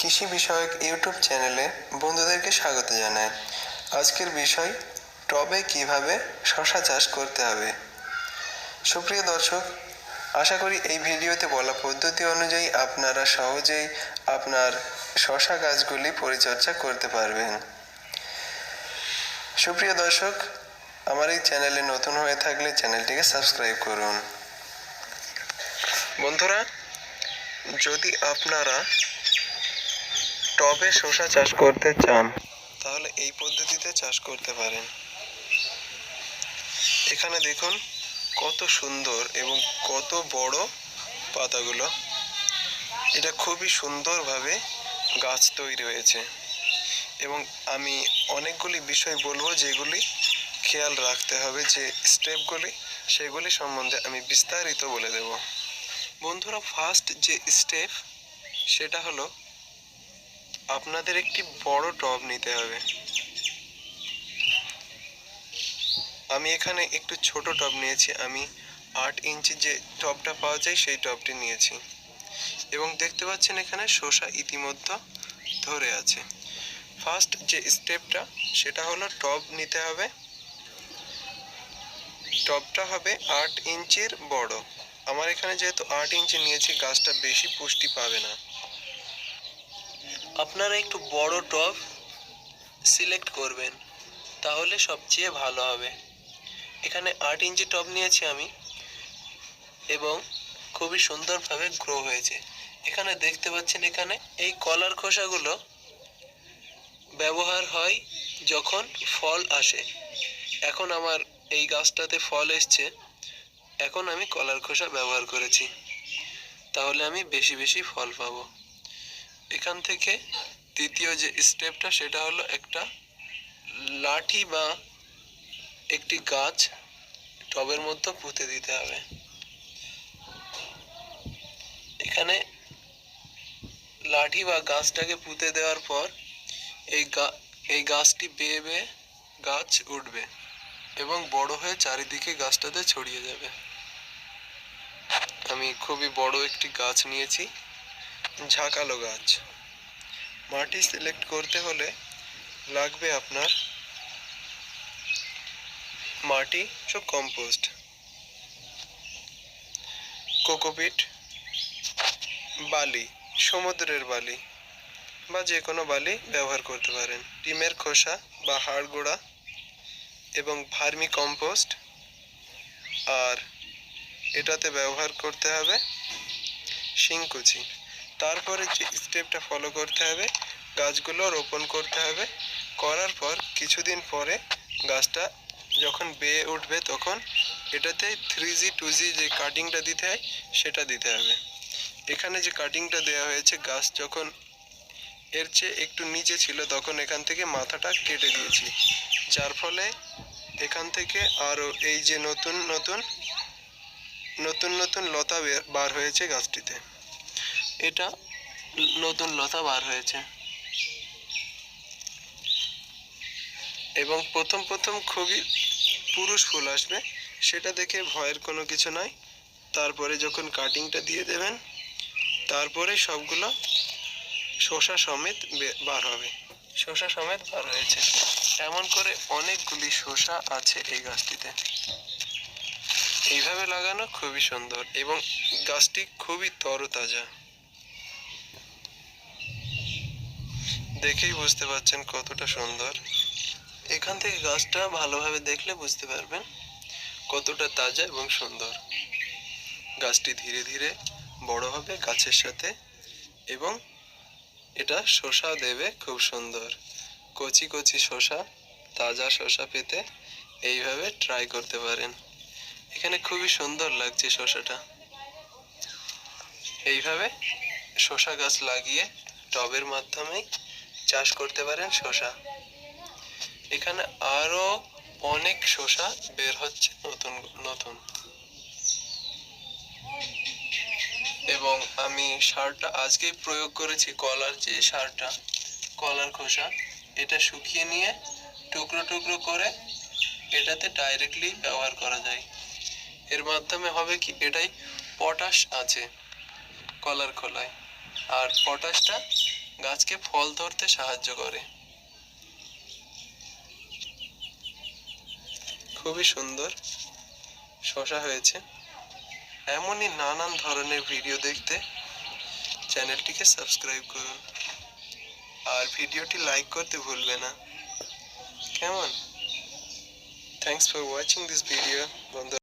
কৃষি বিষয়ক ইউটিউব চ্যানেলে বন্ধুদেরকে স্বাগত জানাই। আজকের বিষয়, টবে কীভাবে শশা চাষ করতে হবে? সুপ্রিয় দর্শক, আশা করি এই ভিডিওতে বলা পদ্ধতি অনুযায়ী আপনারা সহজেই আপনার শশা গাছগুলি পরিচর্যা করতে পারবেন। সুপ্রিয় দর্শক, আমার এই চ্যানেলে নতুন হয়ে থাকলে চ্যানেলটিকে সাবস্ক্রাইব করুন। বন্ধুরা, যদি আপনারা টবে শসা চাষ করতে চান? তাহলে এই পদ্ধতিতে চাষ করতে পারেন। এখানে দেখুন কত সুন্দর এবং কত বড় পাতাগুলো। এটা খুবই সুন্দরভাবে গাছ তৈরি হয়েছে। এবং আমি অনেকগুলি বিষয় বলব যেগুলি খেয়াল রাখতে হবে, যে স্টেপগুলি, সেগুলি সম্বন্ধে আমি বিস্তারিত বলে দেব। বন্ধুরা ফার্স্ট যে স্টেপ, সেটা হলো আপনাদের একটি বড় টব নিতে হবে। আমি এখানে একটু ছোট টব নিয়েছি। আমি আট ইঞ্চি যে টবটা পাওয়া যায়, সেই টবটি নিয়েছি। এবং দেখতে পাচ্ছেন এখানে শসা ইতিমধ্যে ধরে আছে। ফার্স্ট যে স্টেপটা সেটা হলো টব নিতে হবে। টবটা হবে আট ইঞ্চির বড়। আমার এখানে যেহেতু আট ইঞ্চি নিয়েছি, গাছটা বেশি পুষ্টি পাবে না। আপনারা একটু বড় টব সিলেক্ট করবেন, তাহলে সবচেয়ে ভালো হবে। এখানে আট ইঞ্চি টব নিয়েছি আমি, এবং খুবই সুন্দরভাবে গ্রো হয়েছে। এখানে দেখতে পাচ্ছেন, এখানে এই কলার খোসাগুলো ব্যবহার হয় যখন ফল আসে। এখন আমার এই গাছটাতে ফল এসছে, এখন আমি কলার খোসা ব্যবহার করেছি। তাহলে আমি বেশি বেশি ফল পাবো। এখান থেকে তৃতীয় যে স্টেপটা সেটা হলো একটা লাঠি বা একটি গাছ টবের মধ্যে পুঁতে দিতে হবে। এখানে লাঠি বা গাছটাকে পুঁতে দেওয়ার পর এই গা, এই গাছটি বেয়ে বেয়ে গাছ উঠবে এবং বড় হয়ে চারিদিকে গাছটাতে ছড়িয়ে যাবে। আমি খুবই বড় একটি গাছ নিয়েছি। ঝাঁকালো গাছ মাটি সিলেক্ট করতে হলে লাগবে আপনার মাটি সব কম্পোস্ট কোকোপিট বালি, সমুদ্রের বালি বা যে কোনো বালি ব্যবহার করতে পারেন। ডিমের খোসা বা হাড় গোড়া এবং ভার্মি কম্পোস্ট আর এটাতে ব্যবহার করতে হবে শিংকুচি তারপরে যে স্টেপটা ফলো করতে হবে, গাছগুলো রোপণ করতে হবে। করার পর কিছুদিন পরে গাছটা যখন বেয়ে উঠবে তখন এটাতে থ্রি জি টু জি যে কাটিংটা দিতে হয়, সেটা দিতে হবে। এখানে যে কাটিংটা দেওয়া হয়েছে, গাছ যখন এর চেয়ে একটু নিচে ছিল তখন এখান থেকে মাথাটা কেটে দিয়েছি। যার ফলে এখান থেকে আরও এই যে নতুন নতুন নতুন নতুন লতা বের- হয়েছে গাছটিতে। এটা নতুন লতা বার হয়েছে। এবং প্রথম প্রথম খুবই পুরুষ ফুল আসবে, সেটা দেখে ভয়ের কোনো কিছু নাই। তারপরে যখন কাটিংটা দিয়ে দেবেন, তারপরে সবগুলো শসা সমেত বার হবে। শসা সমেত বার হয়েছে। এমন করে অনেকগুলি শসা আছে এই গাছটিতে। এইভাবে লাগানো খুবই সুন্দর এবং গাছটি খুবই তরতাজা। দেখেই বুঝতে পারছেন কতটা সুন্দর। এখান থেকে গাছটা ভালোভাবে দেখলে বুঝতে পারবেন কতটা তাজা এবং সুন্দর। গাছটি ধীরে ধীরে বড় হবে গাছের সাথে এবং এটা শসা দেবে খুব সুন্দর। কচি কচি শসা তাজা শসা পেতে এইভাবে ট্রাই করতে পারেন। এখানে খুবই সুন্দর লাগছে শশাটা। এইভাবে শসা গাছ লাগিয়ে টবের মাধ্যমেই চাষ করতে পারেন শসা। এখানে আরও অনেক শসা বের হচ্ছে নতুন নতুন। এবং আমি সারটা আজকেই প্রয়োগ করেছি, কলার যে সারটা, কলার খোসা, এটা শুকিয়ে নিয়ে টুকরো টুকরো করে এটাতে ডাইরেক্টলি ব্যবহার করা যায়। এর মাধ্যমে হবে কি, এটাই পটাশ আছে কলার খোলায়। আর পটাশটা গাছকে ফল ধরতে সাহায্য করে। খুবই সুন্দর। শশা হয়েছে। এমনই নানান ধরনের ভিডিও দেখতে চ্যানেলটিকে সাবস্ক্রাইব করুন। আর ভিডিওটি লাইক করতে ভুলবে না। কেমন? Thanks for watching this video বন্ধু